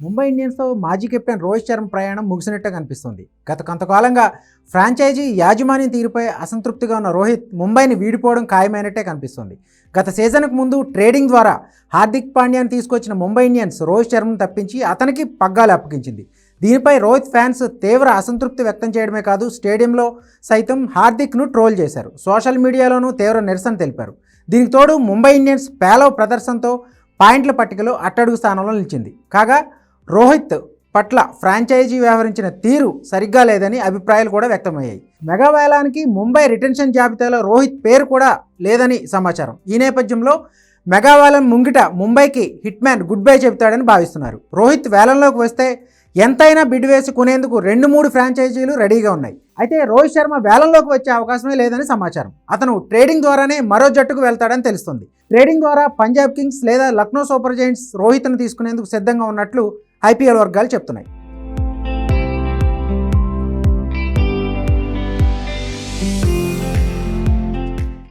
ముంబై ఇండియన్స్తో మాజీ కెప్టెన్ రోహిత్ శర్మ ప్రయాణం ముగిసినట్టే కనిపిస్తుంది. గత కొంతకాలంగా ఫ్రాంచైజీ యాజమాన్యం తీరుపై అసంతృప్తిగా ఉన్న రోహిత్ ముంబైని వీడిపోవడం ఖాయమైనట్టే కనిపిస్తుంది. గత సీజన్కు ముందు ట్రేడింగ్ ద్వారా హార్దిక్ పాండ్యాన్ని తీసుకొచ్చిన ముంబై ఇండియన్స్ రోహిత్ శర్మను తప్పించి అతనికి పగ్గాలు అప్పగించింది. దీనిపై రోహిత్ ఫ్యాన్స్ తీవ్ర అసంతృప్తి వ్యక్తం చేయడమే కాదు స్టేడియంలో సైతం హార్దిక్ను ట్రోల్ చేశారు. సోషల్ మీడియాలోనూ తీవ్ర నిరసన తెలిపారు. దీనికి తోడు ముంబై ఇండియన్స్ పేలవ ప్రదర్శనతో పాయింట్ల పట్టికలో అట్టడుగు స్థానంలో నిలిచింది. కాగా రోహిత్ పట్ల ఫ్రాంచైజీ వ్యవహరించిన తీరు సరిగ్గా లేదని అభిప్రాయాలు కూడా వ్యక్తమయ్యాయి. మెగావేలానికి ముంబై రిటెన్షన్ జాబితాలో రోహిత్ పేరు కూడా లేదని సమాచారం. ఈ నేపథ్యంలో మెగా ముంగిట ముంబైకి హిట్ మ్యాన్ గుడ్ బై చెబుతాడని భావిస్తున్నారు. రోహిత్ వేలంలోకి వస్తే ఎంతైనా బిడ్ వేసి కొనేందుకు రెండు మూడు ఫ్రాంచైజీలు రెడీగా ఉన్నాయి. అయితే రోహిత్ శర్మ వేలంలోకి వచ్చే అవకాశమే లేదని సమాచారం. అతను ట్రేడింగ్ ద్వారానే మరో జట్టుకు వెళ్తాడని తెలుస్తుంది. ట్రేడింగ్ ద్వారా పంజాబ్ కింగ్స్ లేదా లక్నో సూపర్ జైంట్స్ రోహిత్ను తీసుకునేందుకు సిద్ధంగా ఉన్నట్లు ఐపీఎల్ వర్గాలు చెప్తున్నాయి.